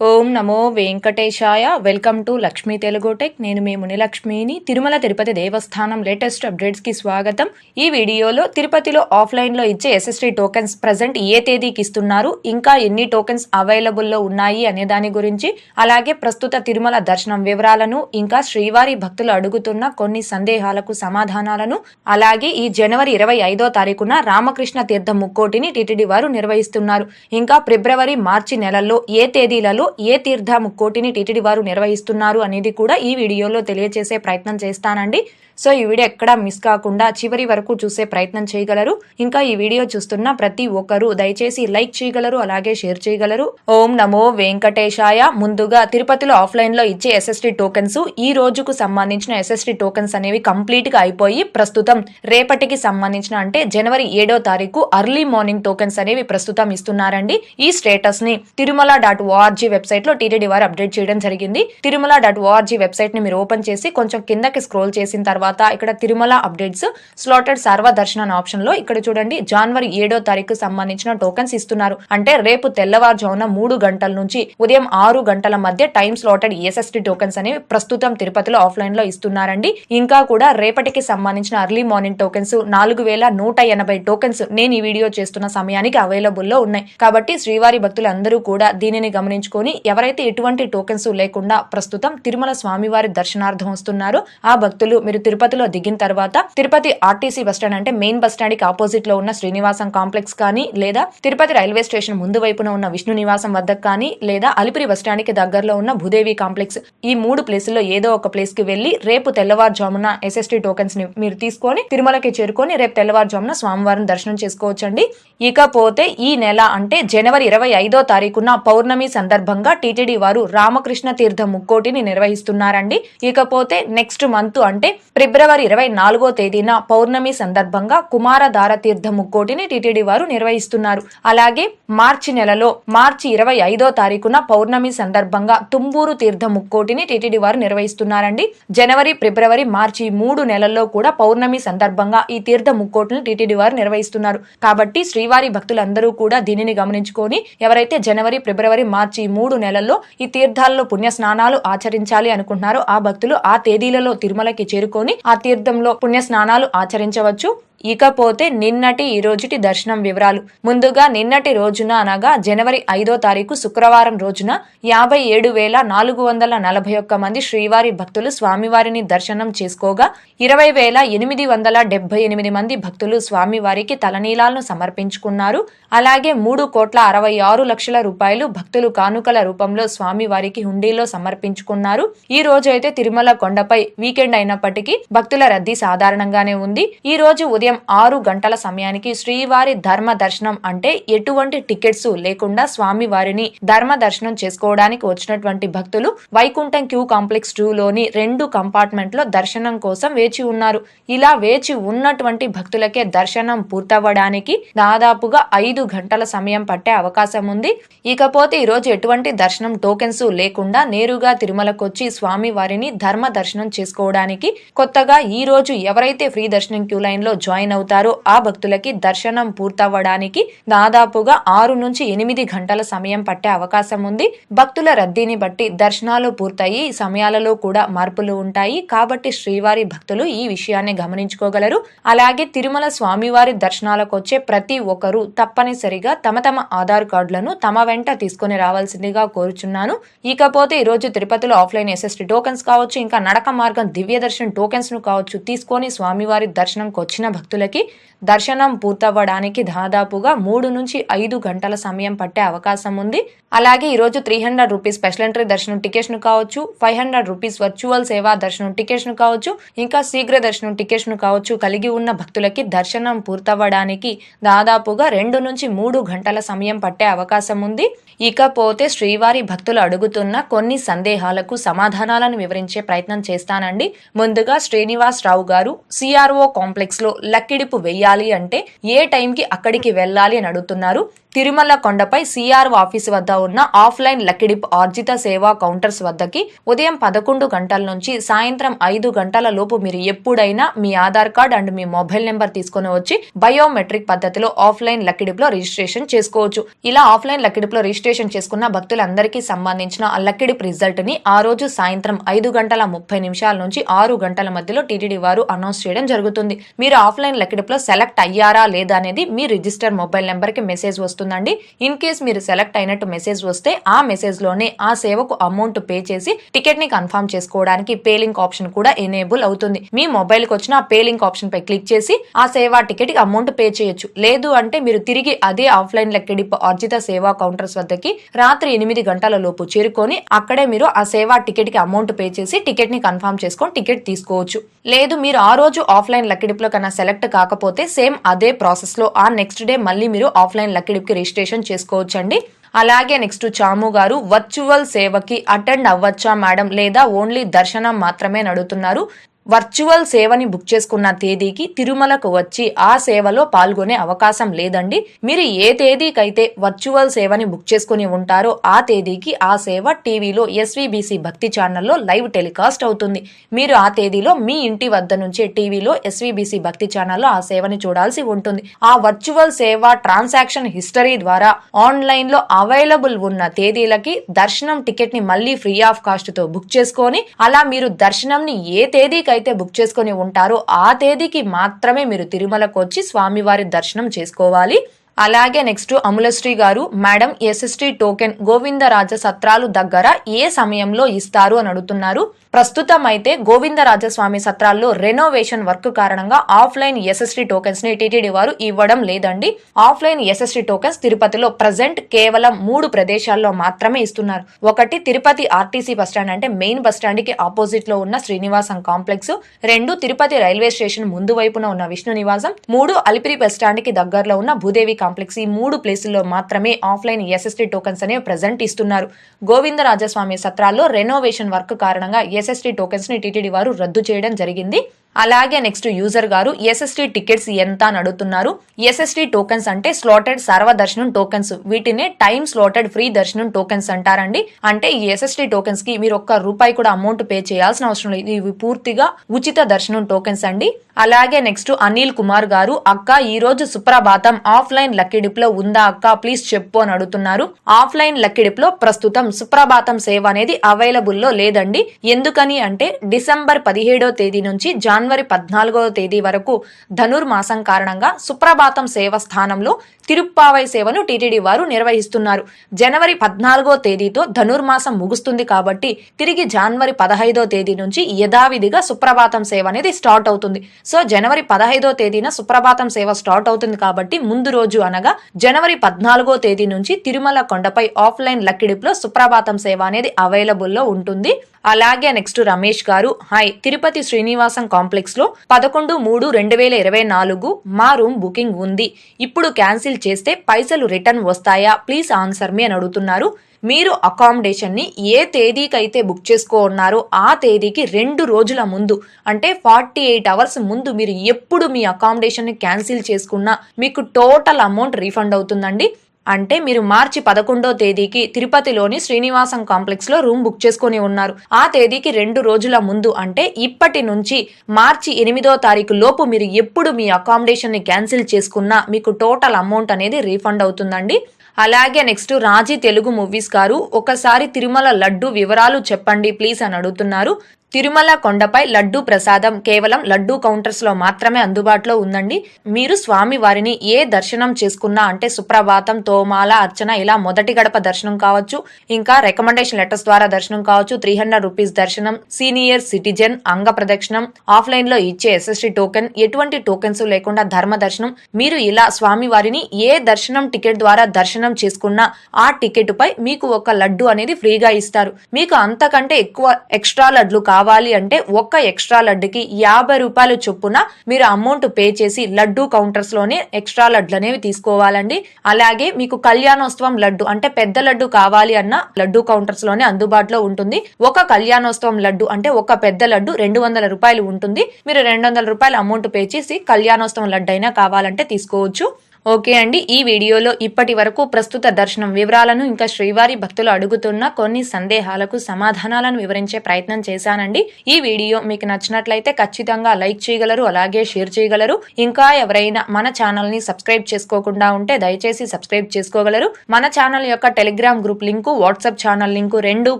ఓం నమో వెంకటేశాయ. Welcome to Lakshmi Telugu tech. నేను మీ మునిలక్ష్మిని. తిరుమల తిరుపతి దేవస్థానం లేటెస్ట్ అప్డేట్స్కి స్వాగతం. ఈ వీడియోలో తిరుపతిలో ఆఫ్లైన్లో ఇచ్చే ఎస్ఎస్టీ టోకెన్స్ ప్రజెంట్ ఏ తేదీకి ఇస్తున్నారు? ఇంకా ఎన్ని టోకెన్స్ అవైలబుల్లో ఉన్నాయి అనే దాని గురించి అలాగే ప్రస్తుత తిరుమల దర్శనం వివరాలను ఇంకా శ్రీవారి భక్తులు అడుగుతున్న కొన్ని సందేహాలకు సమాధానాలను అలాగే ఈ జనవరి ఇరవై ఐదో తారీఖున రామకృష్ణ తీర్థ ముక్కోటిని టిటిడి వారు నిర్వహిస్తున్నారు. ఇంకా ఫిబ్రవరి మార్చి నెలల్లో ఏ తేదీలలో ఏ తీర్థ ముక్కోటిని టీటీడీ వారు నిర్వహిస్తున్నారు అనేది కూడా ఈ వీడియోలో తెలియజేసే ప్రయత్నం చేస్తానండి. సో ఈ వీడియో ఎక్కడా మిస్ కాకుండా చివరి వరకు చూసే ప్రయత్నం చేయగలరు. ఇంకా ఈ వీడియో చూస్తున్న ప్రతి ఒక్కరూ దయచేసి లైక్ చేయగలరు అలాగే షేర్ చేయగలరు. ఓం నమో వెంకటేశాయ. ముందుగా తిరుపతిలో ఆఫ్లైన్లో ఇచ్చే ఎస్ఎస్టీ టోకెన్స్ ఈ రోజుకు సంబంధించిన ఎస్ఎస్టీ టోకెన్స్ అనేవి కంప్లీట్గా అయిపోయి ప్రస్తుతం రేపటికి సంబంధించిన అంటే జనవరి ఏడో తారీఖు అర్లీ మార్నింగ్ టోకెన్స్ అనేవి ప్రస్తుతం ఇస్తున్నారండి. ఈ స్టేటస్ని తిరుమల డాట్ ఓఆర్జీ వెబ్సైట్లో టీటీడీ వారు అప్డేట్ చేయడం జరిగింది. తిరుమల డాట్ ఓఆర్జీ వెబ్సైట్ని మీరు ఓపెన్ చేసి కొంచెం కిందకి స్క్రోల్ చేసిన తర్వాత ఇక్కడ తిరుమల అప్డేట్స్ స్లాటెడ్ సర్వ దర్శన అనే ఆప్షన్లో ఇక్కడ చూడండి జనవరి ఏడో తారీఖు సంబంధించిన టోకెన్స్ ఇస్తున్నారు. అంటే రేపు తెల్లవారుజామున మూడు గంటల నుంచి ఉదయం ఆరు గంటల మధ్య టైం స్లాటెడ్ ఎస్ఎస్టీ టోకెన్స్ అనేవి ప్రస్తుతం తిరుపతిలో ఆఫ్లైన్లో ఇస్తున్నారండి. ఇంకా కూడా రేపటికి సంబంధించిన అర్లీ మార్నింగ్ టోకెన్స్ నాలుగు వేల నూట ఎనభై టోకెన్స్ నేను ఈ వీడియో చేస్తున్న సమయానికి అవైలబుల్లో ఉన్నాయి. కాబట్టి శ్రీవారి భక్తులు అందరూ కూడా దీనిని గమనించుకొని ఎవరైతే ఎటువంటి టోకెన్స్ లేకుండా ప్రస్తుతం తిరుమల స్వామివారి దర్శనార్థం వస్తున్నారో ఆ భక్తులు మీరు తిరుపతిలో దిగిన తర్వాత తిరుపతి ఆర్టీసీ బస్ స్టాండ్ అంటే మెయిన్ బస్ స్టాండ్కి ఆపోజిట్లో ఉన్న శ్రీనివాసం కాంప్లెక్స్ కానీ లేదా తిరుపతి రైల్వే స్టేషన్ ముందు వైపున ఉన్న విష్ణు నివాసం వద్ద కానీ లేదా అలిపిరి బస్ స్టాండ్కి దగ్గరలో ఉన్న భూదేవి కాంప్లెక్స్ ఈ మూడు ప్లేసుల్లో ఏదో ఒక ప్లేస్కి వెళ్ళి రేపు తెల్లవారుజామున ఎస్ఎస్టీ టోకెన్స్ని మీరు తీసుకొని తిరుమలకి చేరుకొని రేపు తెల్లవారుజామున స్వామివారిని దర్శనం చేసుకోవచ్చండి. ఇకపోతే ఈ నెల అంటే జనవరి ఇరవై ఐదో తారీఖున పౌర్ణమి సందర్భంగా టీటీడీ వారు రామకృష్ణ తీర్థ ముక్కోటిని నిర్వహిస్తున్నారండి. ఇకపోతే నెక్స్ట్ మంత్ అంటే ఫిబ్రవరి ఇరవై నాలుగో తేదీన పౌర్ణమి సందర్భంగా కుమారధార తీర్థ ముక్కోటిని టీటీడీ వారు నిర్వహిస్తున్నారు. అలాగే మార్చి నెలలో మార్చి ఇరవై ఐదో తారీఖున పౌర్ణమి సందర్భంగా తుంబూరు తీర్థ ముక్కోటిని టీటీడీ వారు నిర్వహిస్తున్నారండి. జనవరి ఫిబ్రవరి మార్చి ఈ మూడు నెలల్లో కూడా పౌర్ణమి సందర్భంగా ఈ తీర్థ ముక్కోటిని టీటీడీ వారు నిర్వహిస్తున్నారు. కాబట్టి శ్రీ శ్రీవారి భక్తులందరూ కూడా దీనిని గమనించుకొని ఎవరైతే జనవరి ఫిబ్రవరి మార్చి ఈ మూడు నెలల్లో ఈ తీర్థాల్లో పుణ్య స్నానాలు ఆచరించాలి అనుకుంటున్నారో ఆ భక్తులు ఆ తేదీలలో తిరుమలకి చేరుకొని ఆ తీర్థంలో పుణ్య స్నానాలు ఆచరించవచ్చు. ఇకపోతే నిన్నటి ఈ రోజుటి దర్శనం వివరాలు. ముందుగా నిన్నటి రోజున అనగా జనవరి ఐదో తారీఖు శుక్రవారం రోజున యాభై ఏడు వేల నాలుగు వందల నలభై ఒక్క మంది శ్రీవారి భక్తులు స్వామివారిని దర్శనం చేసుకోగా ఇరవై వేల ఎనిమిది వందల డెబ్బై ఎనిమిది మంది భక్తులు స్వామివారికి తలనీలాలను సమర్పించుకున్నారు. అలాగే మూడు కోట్ల అరవై ఆరు లక్షల రూపాయలు భక్తులు కానుకల రూపంలో స్వామివారికి హుండీలో సమర్పించుకున్నారు. ఈ రోజు అయితే తిరుమల కొండపై వీకెండ్ అయినప్పటికీ భక్తుల రద్దీ సాధారణంగానే ఉంది. ఈ రోజు ఉదయం ఆరు గంటల సమయానికి శ్రీవారి ధర్మ దర్శనం అంటే ఎటువంటి టికెట్స్ లేకుండా స్వామి వారిని ధర్మ దర్శనం చేసుకోవడానికి వచ్చినటువంటి భక్తులు వైకుంఠం క్యూ కాంప్లెక్స్ టూ లోని రెండు కంపార్ట్మెంట్లో దర్శనం కోసం వేచి ఉన్నారు. ఇలా వేచి ఉన్నటువంటి భక్తులకే దర్శనం పూర్తవ్వడానికి దాదాపుగా ఐదు గంటల సమయం పట్టే అవకాశం ఉంది. ఇకపోతే ఈ రోజు ఎటువంటి దర్శనం టోకెన్స్ లేకుండా నేరుగా తిరుమలకొచ్చి స్వామి వారిని ధర్మ దర్శనం చేసుకోవడానికి కొత్తగా ఈ రోజు ఎవరైతే ఫ్రీ దర్శనం క్యూ లైన్లో జాయిన్ అవుతారో ఆ భక్తులకి దర్శనం పూర్తవ్వడానికి దాదాపుగా ఆరు నుంచి ఎనిమిది గంటల సమయం పట్టే అవకాశం ఉంది. భక్తుల రద్దీని బట్టి దర్శనాలు పూర్తయి సమయాలలో కూడా మార్పులు ఉంటాయి. కాబట్టి శ్రీవారి భక్తులు ఈ విషయాన్ని గమనించుకోగలరు. అలాగే తిరుమల స్వామివారి దర్శనాలకు వచ్చే ప్రతి ఒక్కరూ తప్పనిసరిగా తమ తమ ఆధార్ కార్డులను తమ వెంట తీసుకొని రావాల్సిందిగా కోరుచున్నాను. ఇకపోతే ఈ రోజు తిరుపతిలో ఆఫ్లైన్ ఎస్ఎస్టీ టోకెన్స్ కావచ్చు ఇంకా నడక మార్గం దివ్య దర్శనం టోకెన్స్ను కావచ్చు తీసుకొని స్వామివారి దర్శనంకి వచ్చిన భక్తులకి దర్శనం పూర్తవ్వడానికి దాదాపుగా మూడు నుంచి ఐదు గంటల సమయం పట్టే అవకాశం ఉంది. అలాగే ఈరోజు three hundred rupees special entry దర్శనం టికెట్స్ను కావచ్చు ఫైవ్ హండ్రెడ్ రూపీస్ వర్చువల్ సేవా దర్శనం టికెట్స్ను కావచ్చు ఇంకా శీఘ్ర దర్శనం టికెట్స్ను కావచ్చు కలిగి ఉన్న భక్తులకి దర్శనం పూర్తవ్వడానికి దాదాపుగా రెండు నుంచి మూడు గంటల సమయం పట్టే అవకాశం ఉంది. ఇకపోతే శ్రీవారి భక్తులు అడుగుతున్న కొన్ని సందేహాలకు సమాధానాలను వివరించే ప్రయత్నం చేస్తానండి. ముందుగా శ్రీనివాస్ రావు గారు సిఆర్ఓ కాంప్లెక్స్లో లక్కిడిపు వెయ్యాలి వెళ్ళాలి అంటే ఏ టైంకి అక్కడికి వెళ్ళాలి అని అడుగుతున్నారు. తిరుమల కొండపై సిఆర్ ఆఫీస్ వద్ద ఉన్న ఆఫ్లైన్ లక్కిడిప్ ఆర్జిత సేవా కౌంటర్స్ వద్దకి ఉదయం పదకొండు గంటల నుంచి సాయంత్రం ఐదు గంటల లోపు మీరు ఎప్పుడైనా మీ ఆధార్ కార్డ్ అండ్ మీ మొబైల్ నెంబర్ తీసుకొని వచ్చి బయోమెట్రిక్ పద్ధతిలో ఆఫ్లైన్ లక్కిడిప్లో రిజిస్ట్రేషన్ చేసుకోవచ్చు. ఇలా ఆఫ్లైన్ లక్కిడిప్లో రిజిస్ట్రేషన్ చేసుకున్న భక్తులందరికీ సంబంధించిన ఆ లక్కిడిప్ రిజల్ట్ని ఆ రోజు సాయంత్రం ఐదు గంటల ముప్పై నిమిషాల నుంచి ఆరు గంటల మధ్యలో టీటీడీ వారు అనౌన్స్ చేయడం జరుగుతుంది. మీరు ఆఫ్లైన్ లక్కిడిప్లో సెలెక్ట్ అయ్యారా లేదా అనేది మీ రిజిస్టర్ మొబైల్ నెంబర్కి మెసేజ్ వస్తుందండి. ఇన్ కేస్ మీరు సెలెక్ట్ అయినట్టు మెసేజ్ వస్తే ఆ మెసేజ్లోనే ఆ సేవకు అమౌంట్ పే చేసి టికెట్ని కన్ఫర్మ్ చేసుకోవడానికి పే లింక్ ఆప్షన్ కూడా ఎనేబుల్ అవుతుంది. మీ మొబైల్కి వచ్చిన ఆ పే లింక్ ఆప్షన్ పై క్లిక్ చేసి ఆ సేవా టికెట్కి అమౌంట్ పే చేయొచ్చు. లేదు అంటే మీరు తిరిగి అదే ఆఫ్లైన్ లెక్కడిప్ అర్జిత సేవా కౌంటర్స్ వద్దకి రాత్రి ఎనిమిది గంటల లోపు చేరుకొని అక్కడే మీరు ఆ సేవా టికెట్కి అమౌంట్ పే చేసి టికెట్ని కన్ఫర్మ్ చేసుకొని టికెట్ తీసుకోవచ్చు. లేదు మీరు ఆ రోజు ఆఫ్లైన్ లక్కిడిప్లో కన్నా సెలెక్ట్ కాకపోతే సేమ్ అదే ప్రాసెస్లో ఆ నెక్స్ట్ డే మళ్ళీ మీరు ఆఫ్లైన్ లక్కిడిప్కి రిజిస్ట్రేషన్ చేసుకోవచ్చండి. అలాగే నెక్స్ట్ చాము గారు వర్చువల్ సేవకి అటెండ్ అవ్వచ్చా మేడం లేదా ఓన్లీ దర్శనం మాత్రమే నడుతున్నారు వర్చువల్ సేవని బుక్ చేసుకున్న తేదీకి తిరుమలకు వచ్చి ఆ సేవలో పాల్గొనే అవకాశం లేదండి. మీరు ఏ తేదీకైతే వర్చువల్ సేవని బుక్ చేసుకుని ఉంటారో ఆ తేదీకి ఆ సేవ టీవీలో ఎస్వీబీసీ భక్తి ఛానల్లో లైవ్ టెలికాస్ట్ అవుతుంది. మీరు ఆ తేదీలో మీ ఇంటి వద్ద నుంచే టీవీలో ఎస్వీబీసీ భక్తి ఛానల్లో ఆ సేవని చూడాల్సి ఉంటుంది. ఆ వర్చువల్ సేవ ట్రాన్సాక్షన్ హిస్టరీ ద్వారా ఆన్లైన్లో అవైలబుల్ ఉన్న తేదీలకి దర్శనం టికెట్ని మళ్ళీ ఫ్రీ ఆఫ్ కాస్ట్తో బుక్ చేసుకొని అలా మీరు దర్శనం ని ఏ తేదీకి అయితే బుక్ చేసుకొని ఉంటారో ఆ తేదీకి మాత్రమే మీరు తిరుమలకు వచ్చి స్వామివారి దర్శనం చేసుకోవాలి. అలాగే next Amalashree garu madam SST token Govindaraja సత్రాలు దగ్గర ఏ సమయంలో ఇస్తారు? అని అడుగుతున్నారు. ప్రస్తుతం అయితే గోవిందరాజస్వామి సత్రాల్లో రెనోవేషన్ వర్క్ కారణంగా ఆఫ్లైన్ ఎస్ఎస్టీ టోకెన్స్ని టీటీడీ వారు ఇవ్వడం లేదండి. ఆఫ్లైన్ ఎస్ఎస్టీ టోకెన్స్ తిరుపతిలో ప్రజెంట్ కేవలం మూడు ప్రదేశాల్లో మాత్రమే ఇస్తున్నారు. ఒకటి తిరుపతి ఆర్టీసీ బస్టాండ్ అంటే మెయిన్ బస్టాండ్కి ఆపోజిట్లో ఉన్న శ్రీనివాసం కాంప్లెక్స్ రెండు తిరుపతి రైల్వే స్టేషన్ ముందు వైపున ఉన్న విష్ణు నివాసం. మూడు అలిపిరి బస్టాండ్కి దగ్గరలో ఉన్న భూదేవి కాంప్లెక్స్ ఈ మూడు ప్లేసుల్లో మాత్రమే ఆఫ్లైన్ ఎస్ఎస్టీ టోకెన్స్ అనేవి ప్రజెంట్ ఇస్తున్నారు. గోవిందరాజస్వామి సత్రాల్లో రెనోవేషన్ వర్క్ కారణంగా ఎస్ఎస్టీ టోకెన్స్ని టీటీడీ వారు రద్దు చేయడం జరిగింది. అలాగే next user garu SST tickets ఎంత అని అడుగుతున్నారు. ఎస్ఎస్టీ టోకెన్స్ అంటే స్లాటెడ్ సర్వదర్శనం టోకెన్స్. వీటినే టైం స్లాటెడ్ ఫ్రీ దర్శనం టోకెన్స్ అంటారండి. అంటే ఈ ఎస్ఎస్టీ టోకెన్స్కి మీరు ఒక్క రూపాయి కూడా అమౌంట్ పే చేయాల్సిన అవసరం లేదు. ఇవి పూర్తిగా ఉచిత దర్శనం టోకెన్స్ అండి. అలాగే నెక్స్ట్ అనిల్ కుమార్ గారు అక్క ఈ రోజు సుప్రభాతం. ఆఫ్లైన్ లక్కిడిప్లో ఉందా అక్క? ప్లీజ్ చెప్పు అని అడుగుతున్నారు. ఆఫ్లైన్ లక్కిడిప్లో ప్రస్తుతం సుప్రభాతం సేవ అనేది అవైలబుల్లో లేదండి. ఎందుకని అంటే డిసెంబర్ పదిహేడో తేదీ నుంచి జాన్ జనవరి పద్నాలుగవ తేదీ వరకు ధనుర్మాసం కారణంగా సుప్రభాతం సేవ స్థానంలో తిరుప్పావై సేవను టీటీడీ వారు నిర్వహిస్తున్నారు. జనవరి పద్నాలుగో తేదీతో ధనుర్మాసం ముగుస్తుంది కాబట్టి తిరిగి జనవరి పదహైదో తేదీ నుంచి యథావిధిగా సుప్రభాతం సేవ అనేది స్టార్ట్ అవుతుంది. సో జనవరి పదహైదో తేదీన సుప్రభాతం సేవ స్టార్ట్ అవుతుంది కాబట్టి ముందు రోజు అనగా జనవరి పద్నాలుగో తేదీ నుంచి తిరుమల కొండపై ఆఫ్లైన్ లక్కిడిప్లో సుప్రభాతం సేవ అనేది అవైలబుల్లో ఉంటుంది. అలాగే నెక్స్ట్ రమేష్ గారు హాయ్ తిరుపతి శ్రీనివాసం కాంప్లెక్స్లో పదకొండు మూడు రెండు వేల ఇరవై నాలుగు మా రూమ్ బుకింగ్ ఉంది. ఇప్పుడు క్యాన్సిల్ చేస్తే పైసలు రిటర్న్ వస్తాయా? ప్లీజ్ ఆన్సర్ మీ అని అడుగుతున్నారు. మీరు అకామిడేషన్ని ఏ తేదీకైతే బుక్ చేసుకో ఉన్నారో ఆ తేదీకి రెండు రోజుల ముందు అంటే ఫార్టీ ఎయిట్ అవర్స్ ముందు మీరు ఎప్పుడు మీ అకామిడేషన్ని క్యాన్సిల్ చేసుకున్నా మీకు టోటల్ అమౌంట్ రీఫండ్ అవుతుందండి. అంటే మీరు మార్చి పదకొండో తేదీకి తిరుపతిలోని శ్రీనివాసం కాంప్లెక్స్లో రూమ్ బుక్ చేసుకుని ఉన్నారు. ఆ తేదీకి రెండు రోజుల ముందు అంటే ఇప్పటి నుంచి మార్చి ఎనిమిదో తారీఖు లోపు మీరు ఎప్పుడు మీ అకామిడేషన్ని క్యాన్సిల్ చేసుకున్నా మీకు టోటల్ అమౌంట్ అనేది రీఫండ్ అవుతుందండి. అలాగే నెక్స్ట్ రాజీ తెలుగు మూవీస్ గారు ఒకసారి తిరుమల లడ్డు వివరాలు చెప్పండి ప్లీజ్ అని అడుగుతున్నారు. తిరుమల కొండపై లడ్డూ ప్రసాదం కేవలం లడ్డూ కౌంటర్స్లో మాత్రమే అందుబాటులో ఉందండి. మీరు స్వామి వారిని ఏ దర్శనం చేసుకున్నా అంటే సుప్రభాతం తోమాల అర్చన ఇలా మొదటి గడప దర్శనం కావచ్చు. ఇంకా రికమెండేషన్ లెటర్స్ ద్వారా దర్శనం కావచ్చు. త్రీ హండ్రెడ్ రూపీస్ దర్శనం సీనియర్ సిటిజన్ అంగ ప్రదక్షిణం ఆఫ్లైన్లో ఇచ్చే ఎస్ఎస్టీ టోకెన్ ఎటువంటి టోకెన్స్ లేకుండా ధర్మ దర్శనం. మీరు ఇలా స్వామి వారిని ఏ దర్శనం టికెట్ ద్వారా దర్శనం చేసుకున్నా ఆ టికెట్ పై మీకు ఒక లడ్డు అనేది ఫ్రీగా ఇస్తారు. మీకు అంతకంటే ఎక్కువ ఎక్స్ట్రా లడ్లు కావాలి కావాలి అంటే ఒక్క ఎక్స్ట్రా లడ్డుకి యాభై రూపాయలు చొప్పున మీరు అమౌంట్ పే చేసి లడ్డు కౌంటర్స్లోనే ఎక్స్ట్రా లడ్లు అనేవి తీసుకోవాలండి. అలాగే మీకు కళ్యాణోత్సవం లడ్డు అంటే పెద్ద లడ్డు కావాలి అన్న లడ్డు కౌంటర్స్లోనే అందుబాటులో ఉంటుంది. ఒక కళ్యాణోత్సవం లడ్డు అంటే ఒక పెద్ద లడ్డు రెండు వందల రూపాయలు ఉంటుంది. మీరు రెండు వందల రూపాయలు అమౌంట్ పే చేసి కళ్యాణోత్సవం లడ్డు అయినా కావాలంటే తీసుకోవచ్చు. ఓకే అండి ఈ వీడియోలో ఇప్పటి వరకు ప్రస్తుత దర్శనం వివరాలను ఇంకా శ్రీవారి భక్తులు అడుగుతున్న కొన్ని సందేహాలకు సమాధానాలను వివరించే ప్రయత్నం చేశానండి. ఈ వీడియో మీకు నచ్చినట్లయితే ఖచ్చితంగా లైక్ చేయగలరు అలాగే షేర్ చేయగలరు. ఇంకా ఎవరైనా మన ఛానల్ని సబ్స్క్రైబ్ చేసుకోకుండా ఉంటే దయచేసి సబ్స్క్రైబ్ చేసుకోగలరు. మన ఛానల్ యొక్క Telegram group link WhatsApp channel link రెండు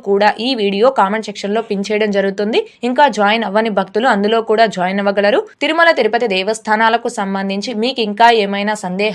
కూడా ఈ వీడియో కామెంట్ సెక్షన్లో పిన్ చేయడం జరుగుతుంది. ఇంకా జాయిన్ అవ్వని భక్తులు అందులో కూడా జాయిన్ అవ్వగలరు. తిరుమల తిరుపతి దేవస్థానాలకు సంబంధించి మీకు ఇంకా ఏమైనా సందేహం